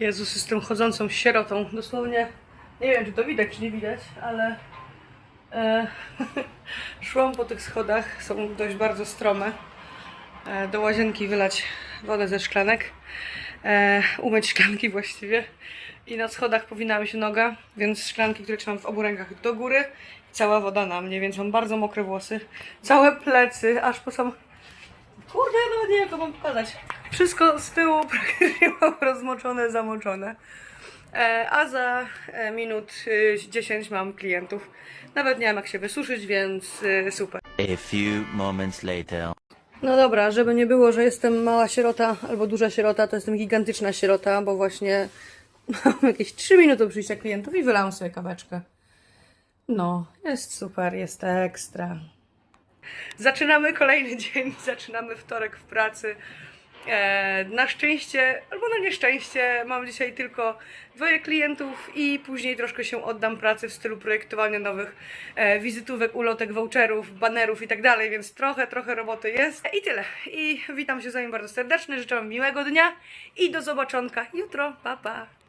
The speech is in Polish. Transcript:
Jezus, jestem chodzącą sierotą. Dosłownie, nie wiem czy to widać, czy nie widać, ale e, szłam po tych schodach, są dość bardzo strome. E, do łazienki wylać wodę ze szklanek, e, umyć szklanki właściwie. I na schodach powinna mi się noga, więc szklanki, które trzymam w obu rękach do góry, cała woda na mnie, więc mam bardzo mokre włosy, całe plecy, aż po sam Kurde, nawet nie to mam pokazać. Wszystko z tyłu praktycznie mam rozmoczone, zamoczone. E, a za e, minut e, 10 mam klientów. Nawet nie wiem, jak się wysuszyć, więc e, super. A few moments later. No dobra, żeby nie było, że jestem mała sierota albo duża sierota, to jestem gigantyczna sierota, bo właśnie mam jakieś 3 minuty przyjścia klientów i wylałam sobie kaweczkę. No, jest super, jest ekstra. Zaczynamy kolejny dzień, zaczynamy wtorek w pracy. E, na szczęście, albo na nieszczęście, mam dzisiaj tylko dwoje klientów i później troszkę się oddam pracy w stylu projektowania nowych e, wizytówek, ulotek, voucherów, banerów i tak dalej, więc trochę, trochę roboty jest. I tyle. I witam się z Wami bardzo serdecznie, życzę Wam miłego dnia i do zobaczonka jutro. Pa, pa!